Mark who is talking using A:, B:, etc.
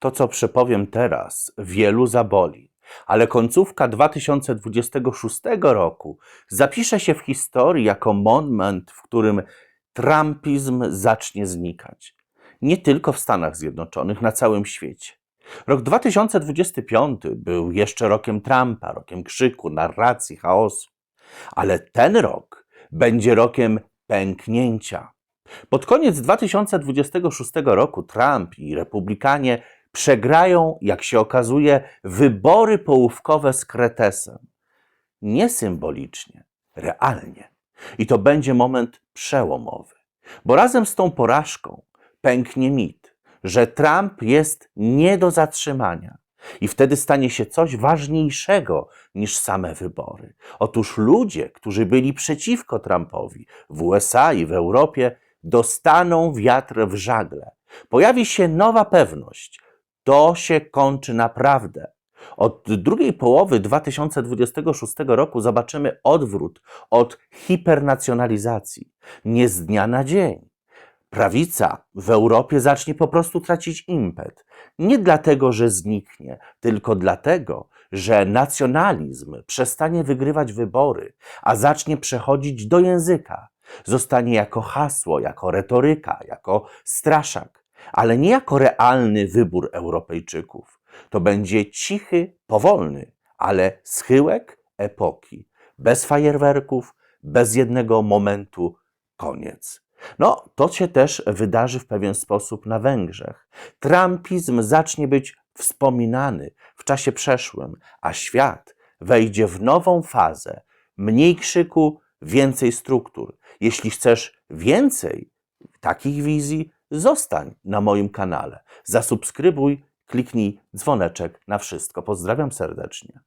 A: To, co przepowiem teraz, wielu zaboli, ale końcówka 2026 roku zapisze się w historii jako moment, w którym trumpizm zacznie znikać. Nie tylko w Stanach Zjednoczonych, na całym świecie. Rok 2025 był jeszcze rokiem Trumpa, rokiem krzyku, narracji, chaosu. Ale ten rok będzie rokiem pęknięcia. Pod koniec 2026 roku Trump i Republikanie przegrają, jak się okazuje, wybory połówkowe z Kretesem. Nie symbolicznie, realnie. I to będzie moment przełomowy, bo razem z tą porażką pęknie mit, że Trump jest nie do zatrzymania. I wtedy stanie się coś ważniejszego niż same wybory. Otóż ludzie, którzy byli przeciwko Trumpowi w USA i w Europie, dostaną wiatr w żagle. Pojawi się nowa pewność. To się kończy naprawdę. Od drugiej połowy 2026 roku zobaczymy odwrót od hipernacjonalizacji. Nie z dnia na dzień. Prawica w Europie zacznie po prostu tracić impet. Nie dlatego, że zniknie, tylko dlatego, że nacjonalizm przestanie wygrywać wybory, a zacznie przechodzić do języka. Zostanie jako hasło, jako retoryka, jako straszak, ale nie jako realny wybór Europejczyków. To będzie cichy, powolny, ale schyłek epoki. Bez fajerwerków, bez jednego momentu, koniec. No, to się też wydarzy w pewien sposób na Węgrzech. Trumpizm zacznie być wspominany w czasie przeszłym, a świat wejdzie w nową fazę. Mniej krzyku, więcej struktur. Jeśli chcesz więcej takich wizji, zostań na moim kanale. Zasubskrybuj, kliknij dzwoneczek na wszystko. Pozdrawiam serdecznie.